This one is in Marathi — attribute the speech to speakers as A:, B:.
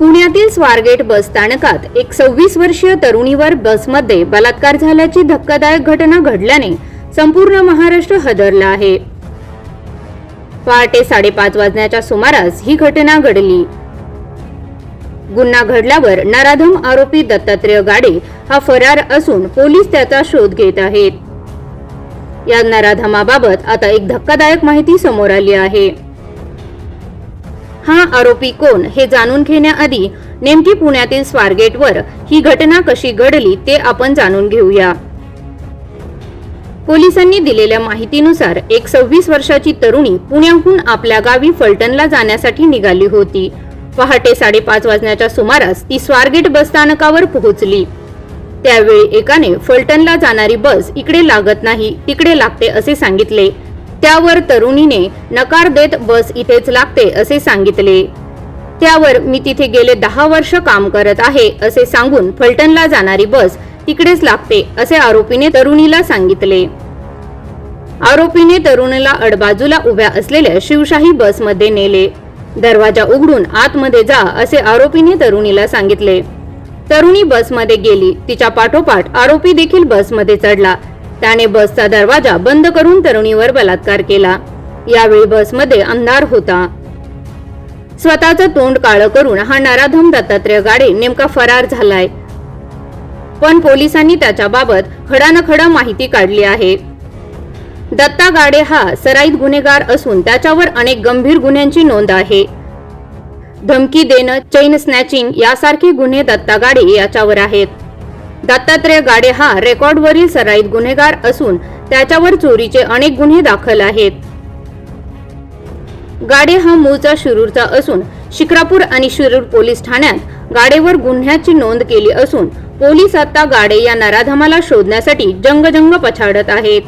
A: पुण्यातील स्वारगेट बस स्थानकात एक सव्वीस वर्षीय तरुणीवर बसमध्ये बलात्कार झाल्याची धक्कादायक घटना घडल्याने संपूर्ण महाराष्ट्र हादरला आहे. पहाटे साडेपाच वाजण्याच्या सुमारास ही घटना घडली. गुन्हा घडल्यावर नराधम आरोपी दत्तात्रेय गाडे हा फरार असून पोलीस त्याचा शोध घेत आहेत. या नराधमाबाबत आता एक धक्कादायक माहिती समोर आली आहे. हा आरोपी कोण हे जाणून घेण्याआधी नेमकी पुण्यातील स्वारगेटवर ही घटना कशी घडली ते आपण जाणून घेऊया. पोलिसांनी दिलेल्या माहितीनुसार एक सव्वीस वर्षाची तरुणी पुण्याहून आपल्या गावी फलटणला जाण्यासाठी निघाली होती. पहाटे साडेपाच वाजण्याच्या सुमारास ती स्वारगेट बस स्थानकावर पोहोचली. त्यावेळी एकाने फलटणला जाणारी बस इकडे लागत नाही तिकडे लागते असे सांगितले. त्यावर तरुणीने नकार देत बस इथेच लागते असे सांगितले. त्यावर मी तिथे गेले दहा वर्ष काम करत आहे असे सांगून फलटणला जाणारी बस तिकडेच लागते असे आरोपीने तरुणीला सांगितले. आरोपीने तरुणीला अडबाजूला उभ्या असलेल्या शिवशाही बसमध्ये नेले. दरवाजा उघडून आतमध्ये जा असे आरोपीने तरुणीला सांगितले. तरुणी बसमध्ये गेली तिच्या पाठोपाठ आरोपी देखील बसमध्ये चढला त्याने बसचा दरवाजा बंद करून तरुणीवर बलात्कार केला. यावेळी बसमध्ये अंधार होता. स्वतःचं तोंड काळं करून हा नराधम दत्तात्रय गाडे नेमका फरार झालाय. पण पोलिसांनी त्याच्याबाबत खडानखडा माहिती काढली आहे. दत्ता गाडे हा सराईत गुन्हेगार असून त्याच्यावर अनेक गंभीर गुन्ह्यांची नोंद आहे. धमकी देणं चैन स्नॅचिंग यासारखे गुन्हे दत्ता गाडे याच्यावर आहेत. दत्तात्रय गाडे हा रेकॉर्डवरील सराईत गुन्हेगार असून त्याच्यावर चोरीचे अनेक गुन्हे दाखल आहेत. गाडे हा मूळचा शिरूरचा असून शिक्रापूर आणि शिरूर पोलीस ठाण्यात गाडेवर गुन्ह्याची नोंद केली असून पोलीस आता गाडे या नराधमाला शोधण्यासाठी जंगजंग पछाडत आहेत.